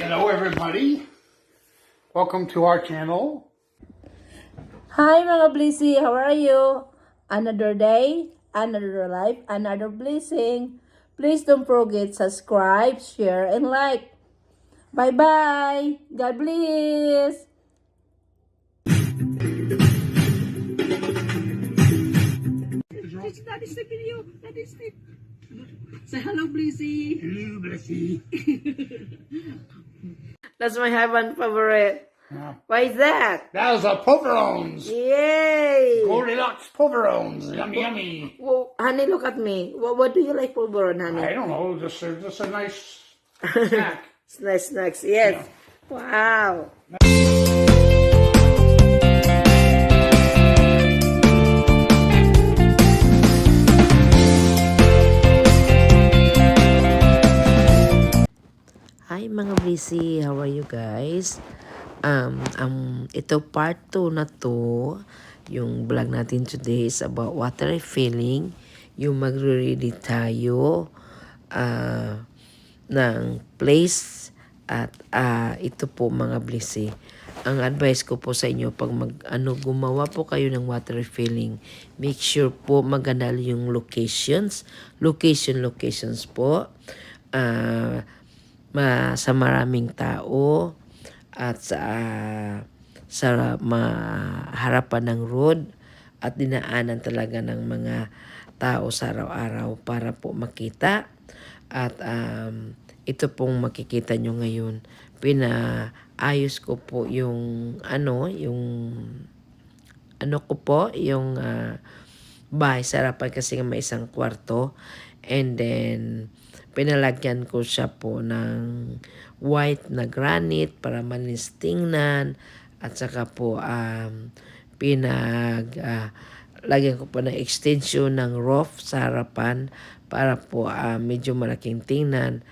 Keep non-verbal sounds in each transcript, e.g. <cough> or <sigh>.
Hello, everybody. Welcome to our channel. Hi mga Blissy, how are you? Another day, another life, another blessing. Please don't forget subscribe, share, and like. Bye-bye. God bless. That is the video. That is it. Say hello, Blissy. Hello, Blessy. <laughs> That's my favorite. Yeah. Why is that? That was a pulverons. Yay! Goldilocks pulverons. Yummy, yummy. Well, honey, look at me. What, what do you like pulveron, honey? I don't know, just a, just a nice <laughs> snack. Nice snacks, yes. Wow. Busy, how are you guys? Um, um, ito part 2 na to. Yung vlog natin today is about water refilling. Yung magre-ready tayo ah, ng place at ah, ito po mga blissy. Ang advice ko po sa inyo pag mag ano gumawa po kayo ng water refilling, make sure po maganda yung locations, location locations po. Ah, ma sa maraming tao at sa sa maharapan ng road at dinaanan talaga ng mga tao sa araw-araw para po makita. At um, ito pong makikita nyo ngayon pinaayos ko po yung ano yung ano ko po yung ah, bahay sa harapan kasi nga may isang kwarto. And then pinalagyan ko siya po ng white na granite para malinis tingnan. At saka po um, pinag ah, lagyan ko po ng extension ng roof sa harapan para po ah, medyo malaking tingnan.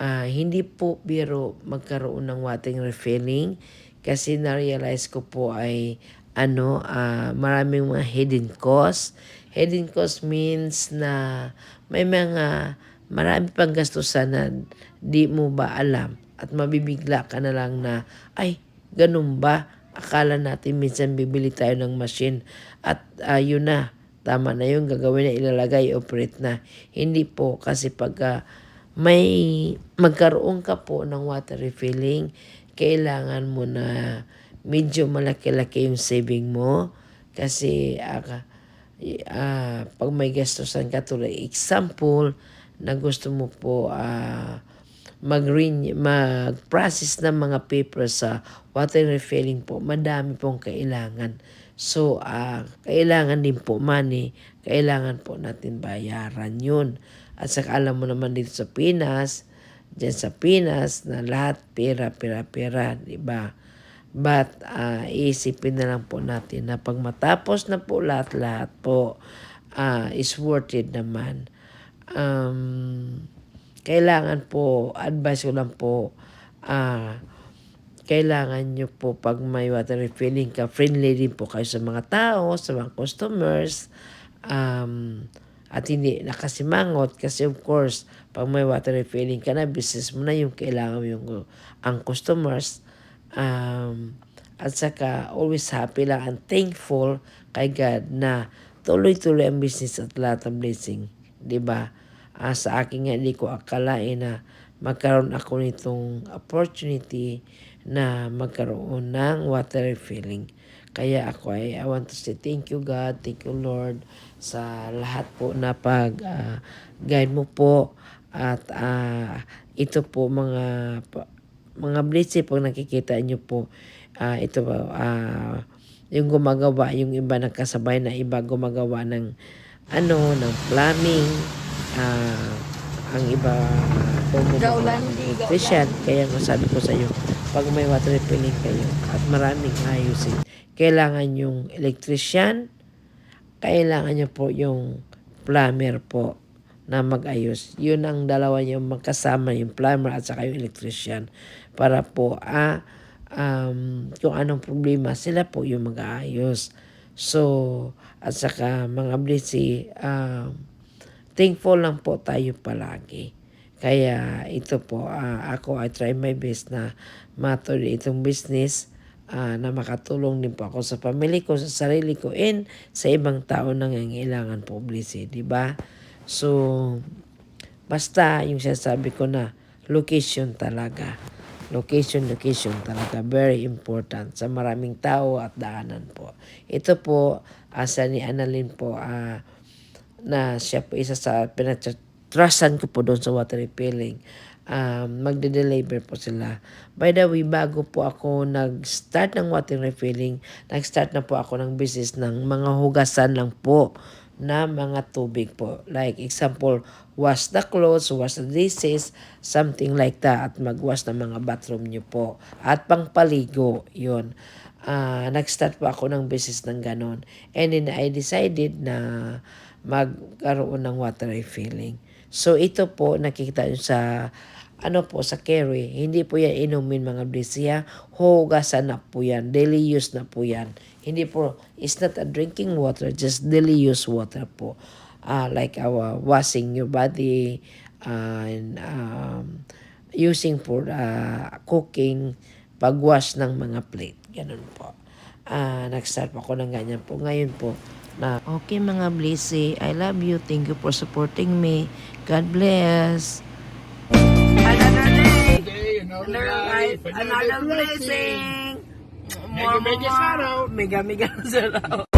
Ah, hindi po biro magkaroon ng water refilling kasi na-realize ko po ay ano, ah, maraming mga hidden cost. Hidden cost means na may mga marami pang gastusan na di mo ba alam at mabibigla ka na lang na ay ganun ba akala natin minsan bibili tayo ng machine at yun na tama na yung gagawin na ilalagay operate na hindi po kasi pagka may magkaroon ka po ng water refilling kailangan mo na medyo malaki-laki yung saving mo kasi ah, ah, pag may gastusan ka tulad example na gusto mo po ah, mag mag-process ng mga papers sa water refilling po, madami pong kailangan. So, ah, kailangan din po money, kailangan po natin bayaran yun. At saka alam mo naman dito sa Pinas, dyan sa Pinas, na lahat pera, pera, pera, di ba? But ah, isipin na lang po natin na pag matapos na po lahat-lahat po, ah, is worth it naman. Um, kailangan po, advice ko lang po, ah, kailangan nyo po pag may water refilling ka, friendly din po kayo sa mga tao, sa mga customers, um, at hindi nakasimangot kasi of course, pag may water refilling ka na, business mo na yung kailangan mo yung ang customers, um, at saka always happy lang and thankful kay God na tuloy-tuloy ang business at lahat ng blessing. 'di ba? Ah, sa akin nga, hindi ko akalain na magkaroon ako nitong opportunity na magkaroon ng water refilling. Kaya ako ay I want to say thank you God, thank you Lord sa lahat po na pag ah, guide mo po at ah, ito po mga mga blitzy pag nakikita niyo po ah, ito po ah, yung gumagawa yung iba nagkasabay na iba gumagawa ng ano ng plumbing ah, ang iba uh, Christian kaya nga sabi ko sa iyo pag may water refilling kayo at maraming ayusin kailangan yung electrician kailangan nyo po yung plumber po na mag-ayos. Yun ang dalawa yung magkasama, yung plumber at saka yung electrician. Para po, ah, um, kung anong problema, sila po yung mag-aayos. So, at saka mga blissy, um, thankful lang po tayo palagi. Kaya ito po, ah, ako I try my best na matuloy itong business ah, na makatulong din po ako sa pamilya ko, sa sarili ko, and sa ibang tao na nangangailangan publicity, di ba? So, basta yung sinasabi ko na location talaga. Location, location talaga. Very important sa maraming tao at daanan po. Ito po, asa ni Annalyn po, ah, na siya po isa sa pinatrusan ko po doon sa water refilling. Um, magde-deliver po sila. By the way, bago po ako nag-start ng water refilling, nag-start na po ako ng business ng mga hugasan lang po na mga tubig po. Like example, wash the clothes, wash the dishes, something like that. At mag-wash ng mga bathroom nyo po. At pangpaligo, yun. Ah, nag-start po ako ng business ng ganon. And then I decided na magkaroon ng water refilling. So ito po nakikita nyo sa ano po sa carry, hindi po yan inumin mga brisya, hugasan na po yan, daily use na po yan. Hindi po, it's not a drinking water, just daily use water po. Ah, like our washing your body, ah, and um, using for ah, cooking, pagwash ng mga plate. Ganun po. Ah, nag-start po ako ng ganyan po. Ngayon po, na okay mga Blissy, I love you. Thank you for supporting me. God bless. Another another Another life, life. Another blessing. Mega, mega shout out. Mega, mega <laughs> shout out.